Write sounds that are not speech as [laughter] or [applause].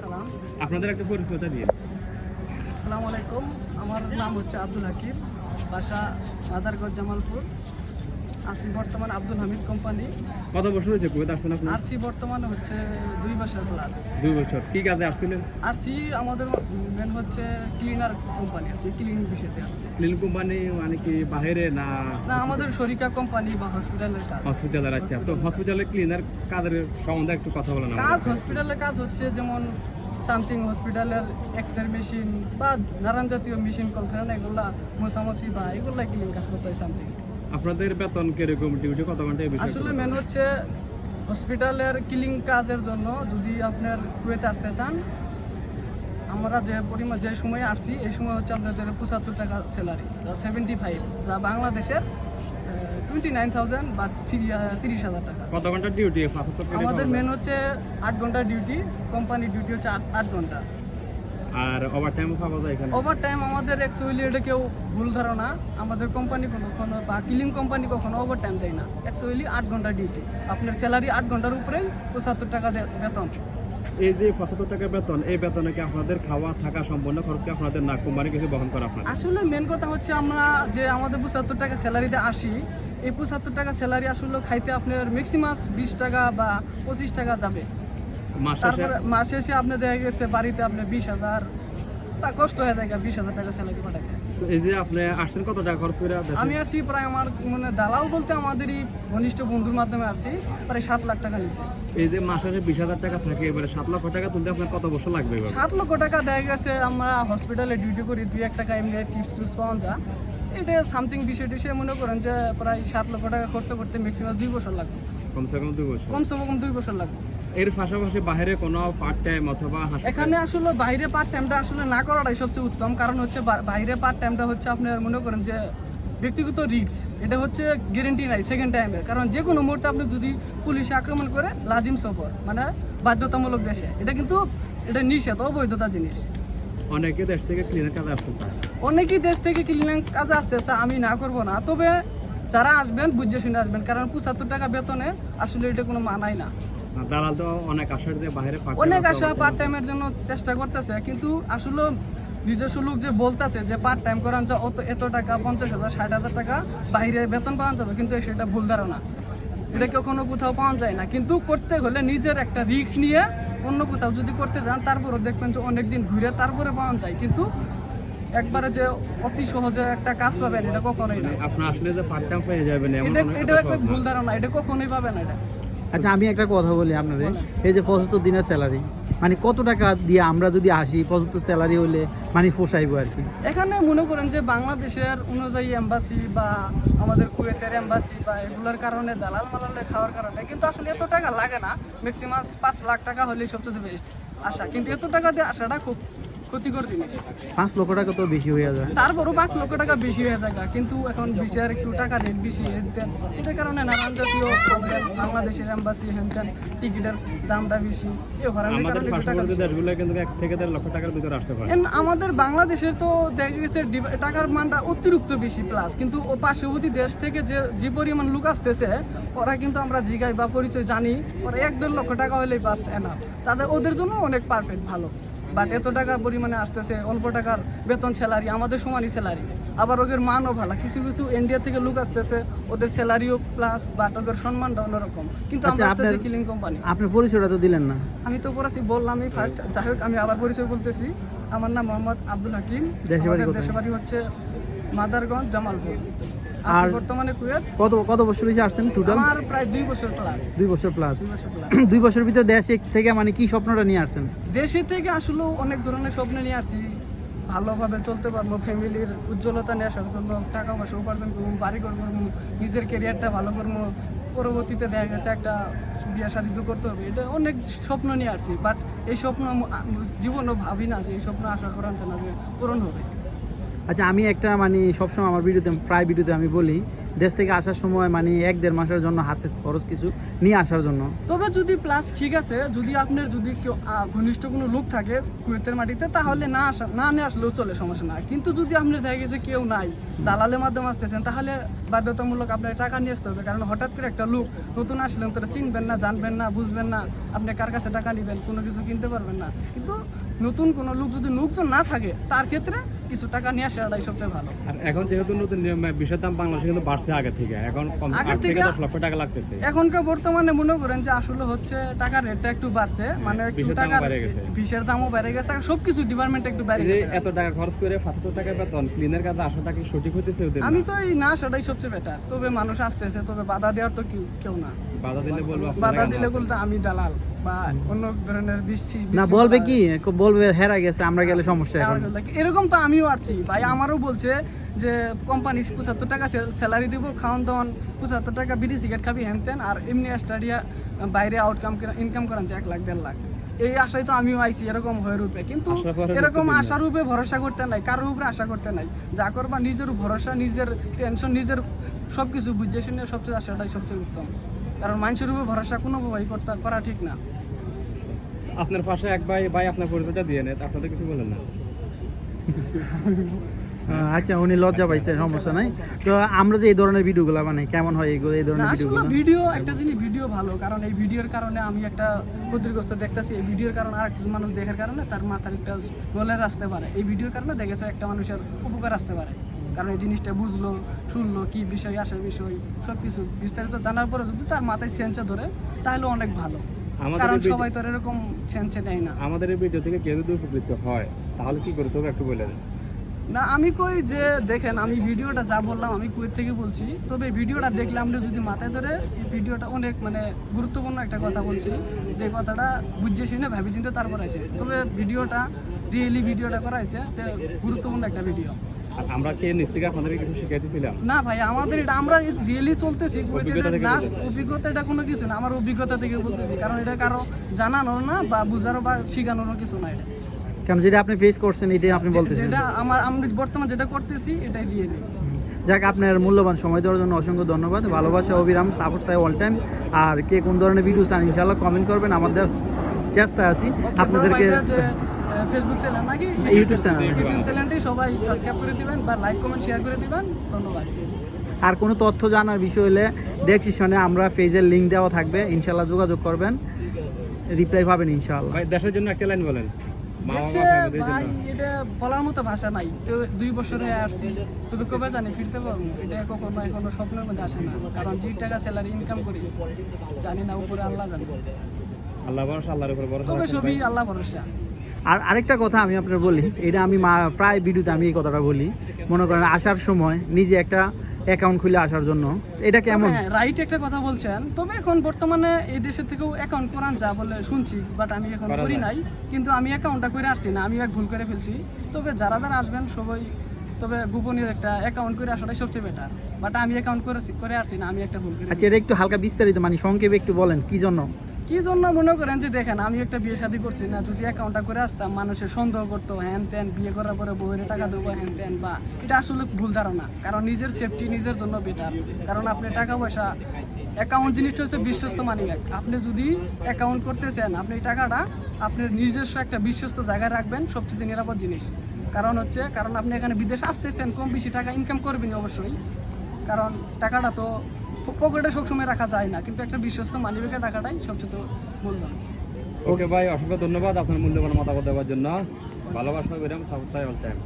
সালাম। আপনাদের একটা পরিচয়টা দিয়ে আসসালামু আলাইকুম। আমার নাম হচ্ছে আব্দুল হাকিম। বাসা মাদারগঞ্জ জামালপুর। আছি বর্তমান আব্দুল হামিদ কোম্পানি। কত বছর হয়েছে কুয়েত আসছেন আপনি আরসি বর্তমানে হচ্ছে দুই বছর ক্লাস দুই বছর। কি কাজে আসছিলেন? আরসি আমাদের মেন হচ্ছে ক্লিনার কোম্পানি আর কি ক্লিন বিষয়তে আছে ক্লিন কোম্পানি মানে কি বাইরে না না আমাদের শরিকা কোম্পানি বা হসপিটালের কাজ। হসপিটালের আচ্ছা। তো হসপিটালে ক্লিনার কাজের সম্বন্ধে একটু কথা বলেন। কাজ হসপিটালের কাজ হচ্ছে যেমন সামথিং হসপিটালের এক্সরে মেশিন বা নানান জাতীয় মেশিন কলকারখানা এগুলা মোছামুছি বা এগুলা ক্লিন কাজ করতে হয় সামথিং আপনাদের বেতন কীরকম? ডিউটি কত ঘণ্টা আসলে মেন হচ্ছে হসপিটালের কিলিং কাজের জন্য যদি আপনার কুয়েতে আসতে চান আমরা যে পরিমাণ যে সময় আসছি এই সময় হচ্ছে আপনাদের পঁচাত্তর টাকা স্যালারি সেভেন্টি ফাইভ যা বাংলাদেশের টোয়েন্টি নাইন থাউজেন্ড বা তিরিশ হাজার টাকা। কত ঘণ্টা ডিউটি আমাদের মেন হচ্ছে আট ঘণ্টা ডিউটি কোম্পানির ডিউটি হচ্ছে আট ঘণ্টা। আর ওভার টাইম পাওয়া যায় এখানে? ওভার টাইম আমাদের অ্যাকচুয়ালি এটা কেউ ভুল ধারণা আমাদের কোম্পানি কখনো বা কিলিং কোম্পানি কখনো ওভার টাইম দেয় না। অ্যাকচুয়ালি আট ঘণ্টা ডিউটি আপনার স্যালারি আট ঘণ্টার উপরেই পঁচাত্তর টাকা বেতন। এই যে পঁচাত্তর টাকা বেতন এই বেতনে কি আপনাদের খাওয়া থাকা সম্পূর্ণ খরচ কি আপনাদের না কোম্পানি কিছু বহন করে আপনার? আসলে মেন কথা হচ্ছে আমরা যে আমাদের পঁচাত্তর টাকা স্যালারিতে আসি এই পঁচাত্তর টাকা স্যালারি আসলে খাইতে আপনার ম্যাক্সিমাম বিশ টাকা বা পঁচিশ টাকা যাবে। তারপরে মাস শেষে আপনি দেখা গেছে বাড়িতে আপনি বিশ হাজার বা কষ্ট হয়ে যায় বিশ হাজার টাকা স্যালারি পাঠাইতে। এই যে আপনি আসছেন কত টাকা খরচ করে? আমি আসছি প্রায় আমার মানে দালাল বলতে আমাদেরই ঘনিষ্ঠ বন্ধুর মাধ্যমে আসছি প্রায় সাত লাখ টাকা নিছে। এই যে মাসে বিশ হাজার টাকা থাকে এবারে সাত লক্ষ টাকা তুলতে আপনার কত বছর লাগবে সাত লক্ষ টাকা দেখা গেছে আমরা হসপিটালে ডিউটি করি দুই এক টাকা এমনি টিপস টিপস পাওয়া যা এটা সামথিং বিষয় টিষয় মনে করেন যে প্রায় সাত লক্ষ টাকা খরচ করতে ম্যাক্সিমাম দুই বছর লাগবে। কমসে কম দুই বছর। কমসে কম দুই বছর লাগবে। এর পাশাপাশি বাইরে কোনো পার্ট টাইম অথবা এখানে আসলে বাইরে পার্ট টাইমটা আসলে না করাটাই সবচেয়ে উত্তম। কারণ হচ্ছে বাইরে পার্ট টাইমটা হচ্ছে আপনার মনে করেন যে ব্যক্তিগত রিস্ক এটা হচ্ছে গ্যারেন্টি নাই সেকেন্ড টাইমে কারণ যে কোনো মুহূর্তে আপনি যদি পুলিশে আক্রমণ করে লাজিম সফর মানে বাধ্যতামূলক দেশে। এটা কিন্তু এটা নিষেধ অবৈধতা জিনিস। অনেকে দেশ থেকে ক্লিনিক কাজে আসতে চায় অনেকেই দেশ থেকে ক্লিনিং কাজে আসতেছে আমি না করব না। তবে যারা আসবেন বুঝে শুনে আসবেন কারণ পঁচাত্তর টাকা বেতনে আসলে এটা কোনো মানাই না। দালাল তো অনেক আশার দিয়ে বাইরে অনেক আশা পার্ট টাইমের জন্য চেষ্টা করতেছে কিন্তু আসলে নিজস্ব লোক যে বলতেছে যে পার্ট টাইম করান যা অত এত টাকা পঞ্চাশ হাজার ষাট হাজার টাকা বাইরে বেতন পাওয়া যাবে কিন্তু সেটা ভুল ধারণা। এটা কখনো কোথাও পাওয়া যায় না কিন্তু করতে হলে নিজের একটা রিস্ক নিয়ে অন্য কোথাও যদি করতে যান তারপরে দেখবেন যে অনেক দিন ঘুরে তারপরে পাওয়া যায় কিন্তু একবারে যে অতি সহজে একটা কাজ পাবেন এটা কখনোই না। আপনার আসলে যে পার্ট টাইম পেয়ে যাবেন এটা এটা একটা ভুল ধারণা এটা কখনোই পাবেন না এটা। আচ্ছা আমি একটা কথা বলি আপনাদের এই যে পঁচাত্তর দিনের স্যালারি মানে কত টাকা দিয়ে আমরা যদি আসি, পঁচাত্তর স্যালারি হলে মানে পোষাইবো আর কি? এখানে মনে করেন যে বাংলাদেশের অনুযায়ী এম্বাসি বা আমাদের কুয়েতের এম্বাসি বা এগুলোর কারণে দালাল মালালে খাওয়ার কারণে কিন্তু আসলে এত টাকা লাগে না। ম্যাক্সিমাম পাঁচ লাখ টাকা হলেই সবচেয়ে বেস্ট আশা। কিন্তু এত টাকা দিয়ে আসাটা খুব ক্ষতিকর জিনিস। পাঁচ লক্ষ টাকা তো বেশি হয়ে যায়। তারপরও পাঁচ লক্ষ টাকা বেশি হয়ে থাকে কিন্তু এখন বিষয়ের একটু টাকা রেট বেশি হেনতেন এটার কারণে নানান জাতীয় প্রবলেম বাংলাদেশের এম্বাসি হেনতেন টিকিটের দামটা বেশি এ ধরনের আমাদের কারণে টাকা পার্শ্ববর্তী বেশি। দেশগুলো কিন্তু এক থেকে দেড় লক্ষ টাকার ভিতরে আসতে পারে। আমাদের বাংলাদেশের তো দেখা গেছে টাকার মানটা অতিরিক্ত বেশি প্লাস কিন্তু ও পার্শ্ববর্তী দেশ থেকে যে যে পরিমাণ লোক আসতেছে ওরা কিন্তু আমরা জিগাই বা পরিচয় জানি ওরা এক দেড় লক্ষ টাকা হলেই বাস এনা তাদের ওদের জন্য অনেক পারফেক্ট ভালো। বাট এত টাকার পরিমাণে আসতেছে অল্প টাকার বেতন স্যালারি আমাদের সমানই স্যালারি আবার ওদের মানও ভালো কিছু কিছু ইন্ডিয়া থেকে লোক আসতেছে ওদের স্যালারিও প্লাস বাট ওদের সম্মানটা অন্যরকম। কিন্তু আমরা আসতেছি কিলিং কোম্পানি আপনার পরিচয়টা তো দিলেন না। আমি তো পড়াছি বললামই ফার্স্ট যাই হোক আমি আবার পরিচয় বলতেছি। আমার নাম মোহাম্মদ আব্দুল হাকিম? দেশের বাড়ি হচ্ছে মাদারগঞ্জ জামালপুর। আর- বর্তমানে কুয়েত। কত কত বছর হয়েছে আসছেন টোটাল আমার প্রায় দুই বছর ক্লাস দুই বছর প্লাস দুই বছর [clears throat] ভিতরে দেশ থেকে মানে কি স্বপ্নটা নিয়ে আসছেন? দেশে থেকে আসলেও অনেক ধরনের স্বপ্ন নিয়ে আসছি। ভালোভাবে চলতে পারব ফ্যামিলির উজ্জ্বলতা নিয়ে আসার জন্য টাকা পয়সা উপার্জন করব বাড়ি করব নিজের ক্যারিয়ারটা ভালো করব। পরবর্তীতে দেখা গেছে একটা বিয়ে শাদি তো করতে হবে। এটা অনেক স্বপ্ন নিয়ে আসছি বাট এই স্বপ্ন জীবনও ভাবি না যে এই স্বপ্ন আশা করান না যে পূরণ হবে। আচ্ছা আমি একটা মানে সবসময় আমার ভিডিওতে, প্রায় ভিডিওতে আমি বলি, দেশ থেকে আসার সময় মানে এক দেড় মাসের জন্য হাতে খরচ কিছু নিয়ে আসার জন্য। তবে যদি প্লাস ঠিক আছে, যদি আপনার যদি কেউ ঘনিষ্ঠ কোনো লোক থাকে কুয়েতের মাটিতে, তাহলে না আসা, না নিয়ে আসলেও চলে, সমস্যা না কিন্তু যদি আপনি দেখা গেছে কেউ নাই, দালালের মাধ্যমে আসতেছেন, তাহলে বাধ্যতামূলক আপনার টাকা নিয়ে আসতে হবে। কারণ হঠাৎ করে একটা লোক নতুন আসলেন তোরা চিনবেন না, জানবেন না, বুঝবেন না, আপনি কার কাছে টাকা নেবেন, কোনো কিছু কিনতে পারবেন না। কিন্তু নতুন কোনো লোক যদি লোকজন না থাকে, তার ক্ষেত্রে কিছু টাকা নিয়ে সবচেয়ে ভালো। আর এখন যেহেতু নতুন দাম বাংলাদেশে কিন্তু বাড়ছে আগে থেকে। এখন কম আট থেকে দশ লক্ষ টাকা লাগতেছে। এখনকার বর্তমানে মনে করেন যে আসলে হচ্ছে টাকার রেটটা একটু বাড়ছে। মানে একটু গেছে। বিষের দামও বেড়ে গেছে। সবকিছু ডিপার্টমেন্ট একটু বেড়ে গেছে। এত টাকা খরচ করে সাতাত্তর টাকা বেতন ক্লিনের কাজে আসাটা কি সঠিক হতেছে ওদের আমি তো এই না সেটাই সবচেয়ে বেটার তবে মানুষ আসতেছে তবে বাধা দেওয়ার তো কেউ কেউ না। বাধা দিলে বলব বাধা দিলে? বলতে আমি দালাল। বা অন্য ধরনের বিশ্বাস না বলবে কি? বলবে হেরা গেছে আমরা গেলে সমস্যা এখন। এরকম তো আমিও আসছি ভাই আমারও বলছে যে কোম্পানি পঁচাত্তর টাকা স্যালারি দিব খাওয়ান দাওয়ান পঁচাত্তর টাকা বিড়ি সিগারেট খাবি হ্যান ত্যান আর এমনি স্টাডিয়া বাইরে আউটকাম ইনকাম করেন এক লাখ দেড় লাখ। এই আশায় তো আমিও আইছি এরকম হয়ে রূপে। কিন্তু এরকম আশার উপরে ভরসা করতে নাই কারোর উপরে আশা করতে নাই। যা করবা নিজের ভরসা নিজের টেনশন নিজের সব কিছু বুঝে শুনে সবচেয়ে আশাটাই সবচেয়ে উত্তম। কারণ মানুষের উপর ভরসা কোনো ভাই করতে করা ঠিক না। আপনার পাশে এক ভাই ভাই আপনার পরিচয়টা দিয়ে নেয় আপনাদের কিছু বলেন না। [laughs] আচ্ছা উনি লজ্জা পাইছে সমস্যা নাই। তো আমরা যে এই ধরনের ভিডিওগুলো বানাই কেমন হয় এইগুলো এই ধরনের ভিডিওগুলো? ভিডিও একটা জিনিস ভিডিও ভালো কারণ এই ভিডিওর কারণে আমি একটা ক্ষতিগ্রস্ত দেখতেছি। এই ভিডিওর কারণে মানুষ দেখার কারণে তার মাথার একটা রোলের আসতে পারে। এই ভিডিওর কারণে দেখেছে একটা মানুষের উপকার আসতে পারে। কারণ এই জিনিসটা বুঝলো শুনলো কি বিষয় আসে বিষয় সব কিছু বিস্তারিত জানার পরে যদি তার মাথায় সেন্সে ধরে তাহলে অনেক ভালো। কারণ সবাই তো আর এরকম সেন্সে নেয় না। আমাদের এই ভিডিও থেকে কেউ যদি উপকৃত হয় তাহলে কি করতে হবে একটু বলে দেন না আমি কই যে দেখেন আমি ভিডিওটা যা বললাম আমি কুয়েত থেকে বলছি। তবে ভিডিওটা দেখলে আপনি যদি মাথায় ধরে এই ভিডিওটা অনেক মানে গুরুত্বপূর্ণ একটা কথা বলছি যে কথাটা বুঝে শুনে ভাবি চিন্তে তারপর আসে। তবে ভিডিওটা রিয়েলি ভিডিওটা করা হয়েছে গুরুত্বপূর্ণ একটা ভিডিও আমরা কে নিচ থেকে আপনাদেরকে কিছু শিখাইতেছিলাম? না ভাই আমাদের এটা আমরা রিয়েলি চলতেছি অভিজ্ঞতা এটা না অভিজ্ঞতা এটা কোনো কিছু না আমার অভিজ্ঞতা থেকে বলতেছি কারণ এটা কারও জানানোর না বা বুঝারও বা শেখানোরও কিছু না এটা। কারণ যেটা আপনি ফেস করছেন এটাই আপনি বলতেছেন। যেটা আমার আমি বর্তমান যেটা করতেছি এটাই রিয়েলি যাক আপনার মূল্যবান সময় দেওয়ার জন্য অসংখ্য ধন্যবাদ। ভালোবাসা অবিরাম সাপোর্ট চাই অল টাইম আর কে কোন ধরনের ভিডিও চান ইনশাল্লাহ কমেন্ট করবেন। আমাদের চেষ্টা আছি আপনাদেরকে ফেসবুক চ্যানেল নাকি? ইউটিউব চ্যানেল ইউটিউব চ্যানেলটি সবাই সাবস্ক্রাইব করে দিবেন বা লাইক কমেন্ট শেয়ার করে দিবেন। ধন্যবাদ। আর কোনো তথ্য জানার বিষয় হলে ডেসক্রিপশনে আমরা পেজের লিঙ্ক দেওয়া থাকবে। ইনশাল্লাহ যোগাযোগ করবেন। রিপ্লাই পাবেন ইনশাল্লাহ ভাই দেশের জন্য একটা লাইন বলেন। দেশে ফ্যামিলির ভাই এটা বলার মতো ভাষা নাই। তো দুই বছরে আসছি। তবে কবে জানি ফিরতে পারব? এটা কখনো এখনও স্বপ্নের মধ্যে আসে না। কারণ যে টাকা স্যালারি ইনকাম করি জানি না উপরে আল্লাহ জানে। আল্লাহ ভরসা আল্লাহর উপর ভরসা তবে সবই আল্লাহ ভরসা। আর আরেকটা কথা আমি আপনার বলি এটা আমি মা- প্রায় ভিডিওতে আমি এই কথাটা বলি। মনে করেন আসার সময় নিজে একটা অ্যাকাউন্ট খুলে আসার জন্য। এটা কেমন? রাইট একটা কথা বলছেন। তবে এখন বর্তমানে এই দেশের থেকেও অ্যাকাউন্ট করান যা বলে শুনছি বাট আমি এখন করি নাই। কিন্তু আমি অ্যাকাউন্টটা করে আসছি না আমি এক ভুল করে ফেলছি। তবে যারা যারা আসবেন সবাই তবে গোপনীয় একটা অ্যাকাউন্ট করে আসাটাই সবচেয়ে বেটার বাট আমি অ্যাকাউন্ট করে করে আসছি না আমি একটা ভুল করে আচ্ছা এটা একটু হালকা বিস্তারিত মানে সংক্ষেপে একটু বলেন কি জন্য? কি জন্য মনে করেন যে দেখেন, আমি একটা বিয়ে শাদী করছি না, যদি অ্যাকাউন্টটা করে আসতাম মানুষের সন্দেহ করতো, হ্যান ত্যান, বিয়ে করার পরে বউয়ের টাকা দেবো, হ্যান ত্যান, বা এটা আসলে ভুল ধারণা। কারণ নিজের সেফটি নিজের জন্য বেটার কারণ আপনি টাকা পয়সা অ্যাকাউন্ট জিনিসটা হচ্ছে বিশ্বস্ত মানি ব্যাগ আপনি যদি অ্যাকাউন্ট করতে চান, আপনি এই টাকাটা আপনার নিজস্ব একটা বিশ্বস্ত জায়গায় রাখবেন, সবচেয়ে নিরাপদ জিনিস। কারণ হচ্ছে, কারণ আপনি এখানে বিদেশ আসতেছেন, কম বেশি টাকা ইনকাম করবেন অবশ্যই। কারণ টাকাটা তো পকেটে সবসময় রাখা যায় না, কিন্তু একটা বিশ্বস্ত মানি রাখাটাই সবচেয়ে মূলধন। ওকে ভাই, অসংখ্য ধন্যবাদ আপনার মূল্যবান মতামত দেওয়ার জন্য। ভালোবাসা বিরাম চাই অল টাইম